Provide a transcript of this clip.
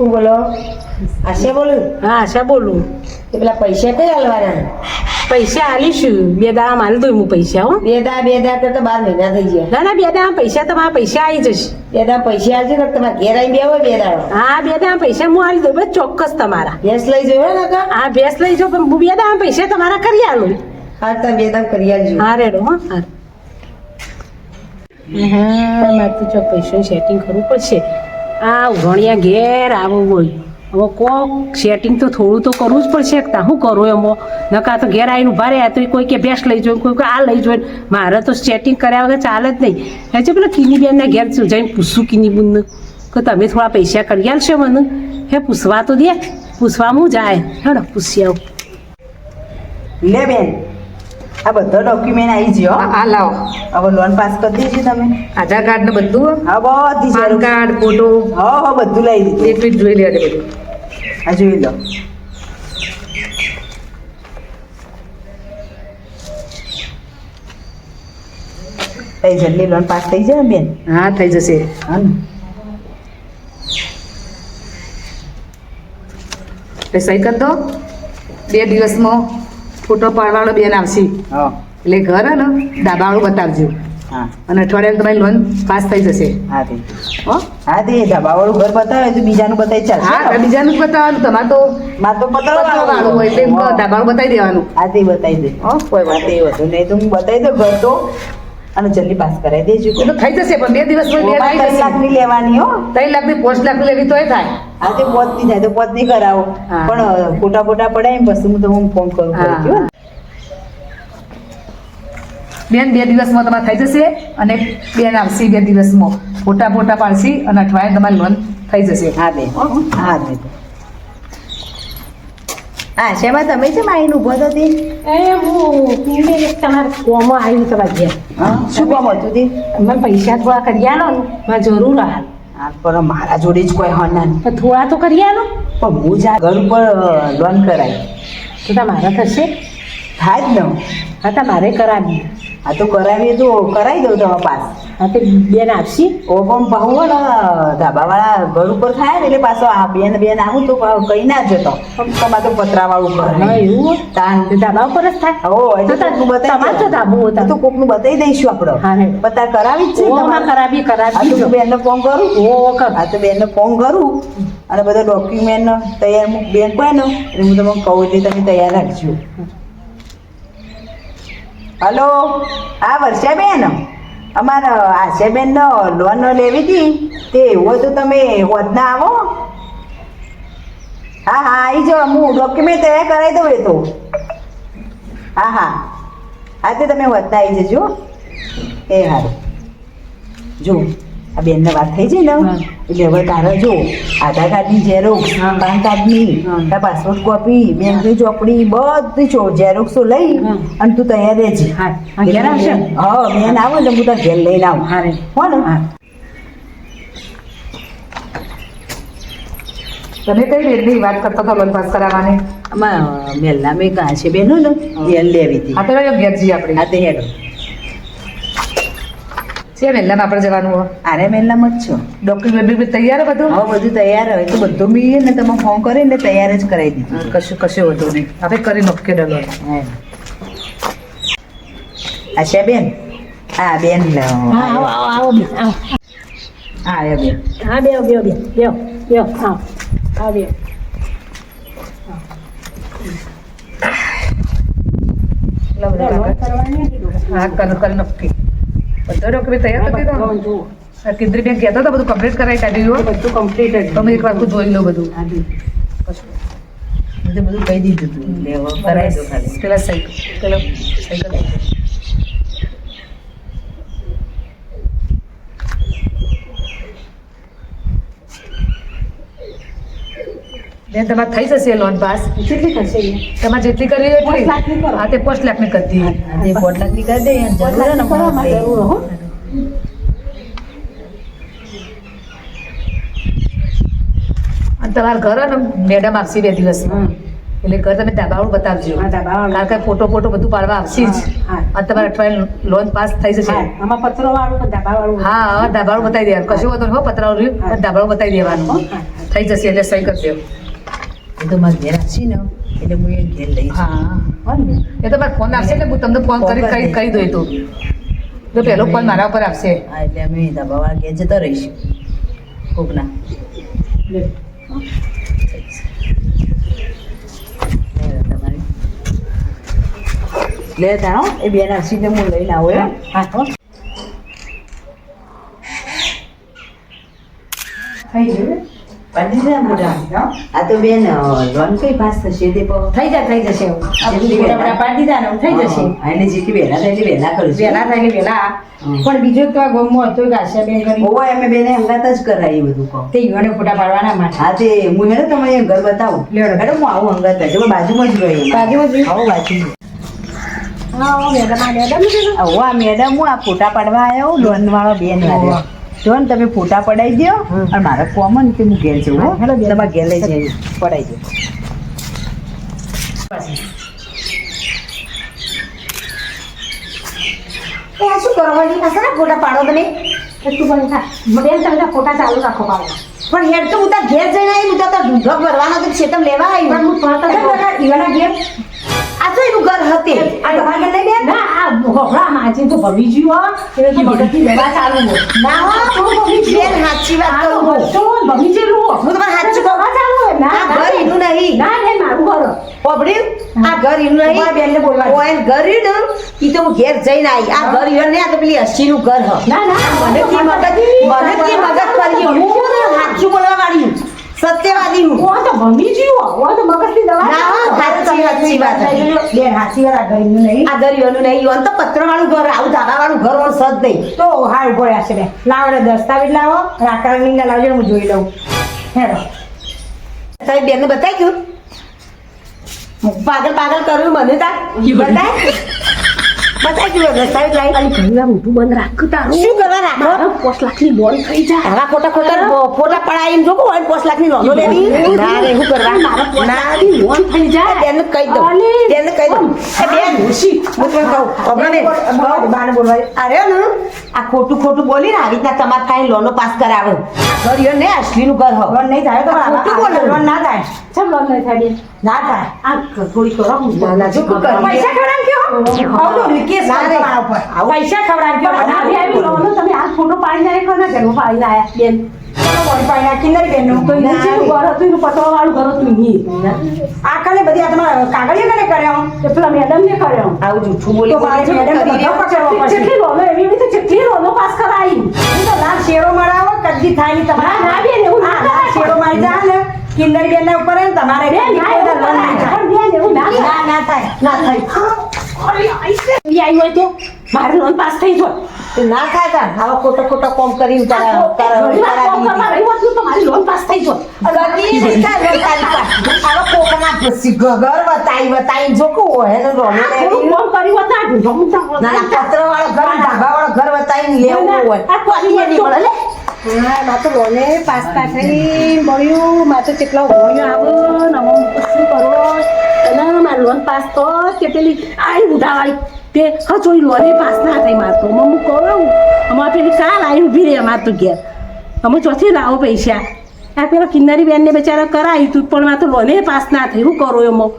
શું બોલો? આશા બોલું? હા આશા બોલું. એ પેલા પૈસા કઈ હાલવાના પૈસા આલીશું. બે દાડા માલ દઉં હું પૈસા હો. બે દા બે દા તો બાર મહિના થઈ ગયા. ના ના બે દા પૈસા તમારા પૈસા આવી જશે. બે દા પૈસા આવશે ને તમારે ઘેર આવી બે હોય બે દાડો. હા બે દા પૈસા હું આલી દઉં. બસ ચોક્કસ તમારા. ભેંસ લઈ જયો ને હા ભેંસ લઈ જાઓ પણ બે દા પૈસા તમારા કરી આલું. હા તમે બે દામ કરી આલજો. હા રેડો હો હા હા મારે તો જો પૈસાનું સેટિંગ કરવું પડશે. આ ઉઘણિયા ઘેર આવું હોય. હવે કોક સેટિંગ તો થોડું તો કરવું જ પડશે. તા શું કરું એમાં? નકા તો ઘેર આવીને ઊભા રહ્યા, તો કોઈ કે ભેંસ લઈ જોઈને કોઈ આ લઈ જોઈને. મારે તો સેટિંગ કર્યા વગર ચાલે જ નહીં. છે પેલા કિનીબેનના ઘેર જઈને પૂછું કિની બુનને કે તમે થોડા પૈસા કરી આલશો મને? હે, પૂછવા તો દે. પૂછવામાં જાય. હેડો પૂછી આવું. લે બેન. આ બધો ડોક્યુમેન્ટ આવી ગયો આ લાવો. હવે લોન પાસ કરી દીધી તમે. આધાર કાર્ડ ને બધું હા? બધી પાન કાર્ડ ફોટો હા હા બધું લઈ દીધું મિનિટ જોઈ દે બધું. આ જોઈ લો. થઈ જલ્દી લોન પાસ થઈ જાય બેન? હા થઈ જશે. હા ને. સહી કરી દો. બે દિવસમાં. ફોટો પાડવાળો બેન આવશે. હા. એટલે ઘર હે ને ડાબાવાળું બતાવજો. હા. અને અઠવાડિયામાં તમારી લોન પાસ થઈ જશે. હા તે હો? ધાબાવાળું ઘર બતાવે તો બીજાનું બતાવી હા બીજાનું બતાવવાનું તમારે તો મારે તો પતવાળું હોય એટલે હા. બતાવી દેવાનું. હા તે બતાવી દે. હો કોઈ વાત એ વધુ નહીં. તો હું બતાવી દઉં ઘર તો. અને જલ્દી પાસ કરાવી દેજો. એટલે થઈ જશે પણ બે દિવસમાં બે ત્રણ લાખની લેવાની હો. ત્રણ લાખની પોસ્ટ લાખ લેવી તોય થાય. હા તે પોત નહીં થાય તો પોત નહીં કરાવો. પણ ફોટા ફોટા પડાય ને પછી હું તમને ફોન કરું. બેન બે દિવસમાં તમારે થઈ જશે અને બેન આવશે બે દિવસમાં. ફોટા ફોટા પાડશી અને અઠવાડિયે તમારી લોન થઈ જશે. હા બેન. હા બેન. હા શેમાં તમે છે આવીને ઊભો તો તે? એ હું તમારા કોમો આવી તમારા ઘેર હા શું કોમ હતું તે? મને પૈસા થોડા કરી આલો ને મારે જરૂર હાલ. હા પણ મારા જોડે જ કોઈ હોના નહીં થોડા તો કરી આલો. પણ હું જા ઘર ઉપર લોન કરાય તો તમારા થશે. થાય જ ન. હા તમારે કરાવી આ તો કરાવી તો કરાવી દઉં તમારા પાસ. હા તો બેન આપશી. ઓ પણ પાહુ હે ને ધાબાવાળા ઘર ઉપર થાય ને એટલે પાછો આ બેન બેન આવું તો કઈ ના જતો. તમારે તો પતરાવાળું ઘર એવું? તાન ધાબા ઉપર જ થાય. હો એટલે તો કોકનું બતાવી તમારે તો ધાબુ હતા તો કોકનું બતાવી દઈશું આપણે હા હે પતા કરાવી જ છે તમારે. કરાવી કરાવી તો બેનને ફોન કરું? ઓ કર. હા તો બેનને ફોન કરું. અને બધા ડોક્યુમેન્ટ તૈયાર બેન કોઈ ને. એટલે હું તમને કહું એટલે તમે તૈયાર રાખજો. હલો? હા વર્ષાબેન અમારે આશાબેનનો લોન લેવી હતી. તે એવું તો તમે હોદના આવો. હા હા આવી જાઓ. હું ડોક્યુમેન્ટ તૈયાર કરાવી દઉં એ તો. હા હા. હા, તે તમે હોદના આવી જજો. એ હારું. જો આ બેનને વાત થઈ જાય ને હા. એટલે હવે તારે જો આધાર કાર્ડની ઝેરોક્સ પાન કાર્ડની હા. તાર પાસપોર્ટ કોપી બેંકની ચોપડી બધી છો ઝેરોક્સો લઈ અને તું તૈયાર રહેજે. હા. હા ઘેર આવશે? ને? હા બેન આવો ને હું તાર ઘેર લઈને આવું. હા રે. હો ને હા. તમે કઈ રેટની વાત કરતા હતા લોન પાસ કરાવવાની મેલના મેં કાં છે બેનો ને ઘેર લેવી હતી. આ તો ઘેર જઈએ આપણે? હા તે હેડો. છે વહેલામાં આપણે જવાનું હોય. આરે મહેલામાં જ છો. ડોક્યુમેન્ટ બિક્યુમેન્ટ તૈયાર બધું? હવે બધું તૈયાર હોય. તો બધું મેં ને તમે ફોન કરીને તૈયાર જ કરાવી દીધું કશું કશું વધુ નહીં. આપણે કરી નક્કી હા. આશા બેન? હા બેન હા આવો આવો આવો બેન આવો. હા આવ્યા બેન. હા બેહો બેહો બેન બેહો બેહો આવો આવો હતી હા કરી કરી નક્કી. બધો ડોક્યુમેન્ટ તૈયાર કરી દીધો બધું કેન્દ્રીય બેંક કહેતા હતા બધું કમ્પ્લીટ કરાવી કાઢ્યું હોય બધું કમ્પ્લીટ. તમે એક વાર જોઈ લો બધું. મેં બધું કહી દીધું તું. લેવા કરાવી દો ખાલી પેલા સહી પેલા સહી બેન તમારે થઈ જશે લોન પાસ. કેટલી થશે તમારે જેટલી કરવી હોય પાંચ એટલી હા તે પાંચ લાખની કરી દીધી આજે પોટ લાખની કરી દે અને જરૂર તમારા ઘર ને મેડમ આવશે બે દિવસમાં. એટલે ઘર તમે ધાબાવાળું બતાવજો. કારણ કે ફોટો ફોટો બધું પાડવા આવશે જ. અને તમારે અઠવાડિયે લોન પાસ થઈ જશે. હા, ધાબાવાળું બતાવી દેવાનું. કશું હોતું હો પતરાવું રહ્યું દાબાળું બતાવી દેવાનું. થઈ જશે એટલે સહી કરી દેવું એ તો મારે ઘેર આવશે ને. એટલે હું એ ઘેર લઈ હા. એ તો મારે ફોન આવશે એટલે હું તમને ફોન કરી કહી કહી દઉં તો. તો પહેલો ફોન મારા ઉપર આવશે. હા એટલે અમે દબાવા ઘેર જતો રહીશું. કોકના. લે. તાણો એ બેન આવશે હું લઈને આવું એમ. હા હો. થઈ ગયું પાડી દે. મોટા આ તો બેન લોન કઈ પાસ થશે તે થઈ જાય થઈ જશે. એવું. આ બધું જેટલી ગોળા બોળા પાડી દીધા ને થઈ જશે. હા, જેટલી વહેલા થાય એટલી વહેલા કરીશું વહેલા થાય એટલે વહેલા પણ બીજું તો આ ગામમાં હતું આશા બેન કરી ઓવો અમે બેને હંગાત જ કરાય બધું કહો તે યુવાને ફોટા પાડવાના માટે. હા તે હું હેડો તમે ઘર બતાવું. હેડો. હું આવું હંગાત જ બાજુમાં જ રહીએ બાજુમાં જ આવો બાજુ હા મેડમ આ મેડમ મેડમ હું આ ફોટા પાડવા આવ્યો લોન વાળો બેન વાળો જો ને તમે ફોટા પડાવી દો અને મારે કોમન કે હું ઘેર જવું હો. તમારે ઘેર લઈ જઈ પડાવી દો એ આ શું કરવાની આ ફોટા પાડો તમે. તું પણ બેન તમે ફોટા ચાલુ રાખો પણ હેડ તો હું તાર ઘેર જઈને આવી હું તો તાર ઢૂંઢો ભરવાનો તો છેતમ લેવા આવી હું ફરતા ઈવાના ઘેર આ તો એનું ઘર હતી. આ તમારે લઈ ના હોભળામાં આજે તો ભમી ગયું હો એટલે તો મગજથી દવા ચાલુ ના હો તો ભમી ગયું. સાચી વાત આ તો કરું હું. બચ્ચો હોય, ભમી ગયેલું હું તમારે સાચું દવા ચાલુ. ના, ઘર એનું નહીં ના ને મારું ઘર હો. આ ઘર એનું નહીં તમારા બેનને બોલવા ઓય ઘર રહ્યું ને ઈ તો હું ઘેર જઈને આવી આ ઘર રહ્યું ને આ તો પેલી હસીનું ઘર હ ના ના મને કે મગજ મને કે મગજ ગયું. હું સાચું બોલવા વાળી સત્યવાદી હું. ઓ તો ભમી ગયું હો. ઓ તો મગજની દવા ના. સાચી વાત, સાચી વાત. બેન, સાચી વાત, આ ઘરનું નહીં. આ ઘર નહીં. ઈવન તો પત્ર વાળું ઘર આવું ધાબા વાળું ઘર ઓન સદ નહીં. તો હાલ પડ્યા છે બે લાવડે દસ્તાવેજ લાવો. રાકરણી ને લાવજો હું જોઈ લઉં. હેડો. તારી બેનને બતાવી ગયું? પાગલ પાગલ કર્યું મને તાર. બતાય? બતાવી બંધ રાખ તારું શું કરવા રાખો થઈ આવા ખોટા ખોટા ફોટા લેવી ના રે હું કરવા ના લાખની લોન થઈ જાય બેનને કહી દઉં એ બેન. હું તને કહું હમણાં બેન બાને બોલવા અરે ને આ ખોટું ખોટું બોલી ને આવી રીતના તમારે થાય લોનો પાસ કરાવે ઘર ને અસલીનું ઘર હો લોન નહીં થાય તો ખોટું બોલે. લોન ના થાય ચમ લોન થાય બેન ના થાય આ થોડી કરો હું ના, ના, જો. પૈસા ખવડાવ કયો આવડો કેસ ના પૈસા ખવડાવ કયો ના, આવી. તમે આ ફોટો પાડી પાડી તો તો તો પાસ કરાવી તો લાખ શેરો મળાવો કદી થાય તમારા ના બેન એવું જા ને કિન્નર બેન ઉપર હે તમારે બેન ના એવું ના ના ના થાય ના થાય. તો મારે લોન પાસ થઈ જો ના તાર. આવા ખોટો ખોટા કોમ કરીને તારા તારા ઘણી વાર તારા ફોન કરવા દીદી. રહી હોત તો મારી લોન પાસ થઈ. આવા કોકના ઘર બતાઈ બતાઈ જો કો હે ને રોમે. ફોન કરી વતા ના પત્ર વાળો ઘર ધાબા વાળો ઘર બતાવીને લેવું હોય. આ કોઈ નહીં મળે. હા માં તો લોને પાસ્તા થઈ મળ્યું. માં તો કેટલા ભણ્યો આવો ને હવે હું તો શું કરો? અને મારે લોન પાસ તો કે પેલી આઈ ઉધાવાળી. તે હજોઈ લોને પાસ ના થઈ માર તો. હું કહું અમારે પેલી કાલ આવી ઊભી રહે અમાર તો ઘેર. અમે ચોથી લાવો પૈસા. આ પેલો કિન્નરી બેનને બેચારા કરાવી તું, પણ માર તો લોને પાસ ના થઈ હું કરો એમાં?